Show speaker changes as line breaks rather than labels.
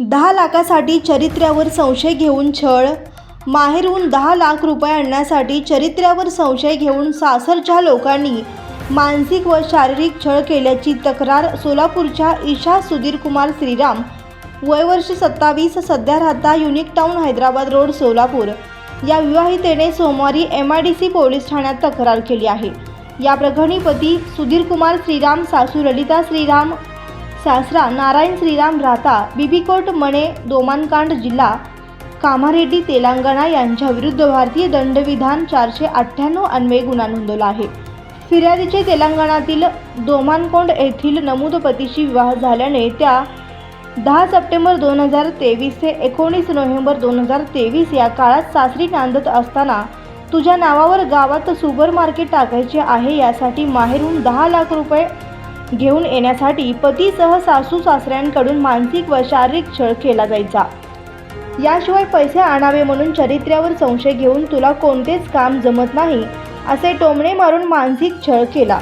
दहा लाखासाठी चरित्र्यावर संशय घेऊन छळ. माहेरहून दहा लाख रुपये आणण्यासाठी चरित्र्यावर संशय घेऊन सासरच्या लोकांनी मानसिक व शारीरिक छळ केल्याची तक्रार सोलापूरच्या ईशा सुधीर कुमार श्रीराम वयवर्ष सत्तावीस सध्या राहता unique town Hyderabad road Solapur. या विवाहितेने सोमवारी M I D C police ठाण्यात तक्रार केली आहे. या प्रकरणी पती सुधीरकुमार श्रीराम सासू ललिता श्रीराम सासरा नारायण श्रीराम राहता बिबीकोट मणे दोमानकांड जिल्हा कामारेड्डी तेलंगणा यांच्या विरुद्ध भारतीय दंडविधान चारशे अठ्ठ्याण्णव अन्वये गुन्हा नोंदवला आहे. फिर्यादीचे तेलंगणातील दोमानकोंड येथील नमूदपतीशी विवाह झाल्याने त्या दहा सप्टेंबर दोन हजार तेवीस ते एकोणीस नोव्हेंबर दोन हजार तेवीस या काळात सासरी नांदत असताना तुझ्या नावावर गावात सुपर मार्केट टाकायचे आहे यासाठी माहेरून दहा लाख रुपये घेऊन येण्यासाठी पतीसह सासू सासऱ्यांकडून मानसिक व शारीरिक छळ केला जायचा. याशिवाय पैसे आणावे म्हणून चरित्र्यावर संशय घेऊन तुला कोणतेच काम जमत नाही असे टोमणे मारून मानसिक छळ केला.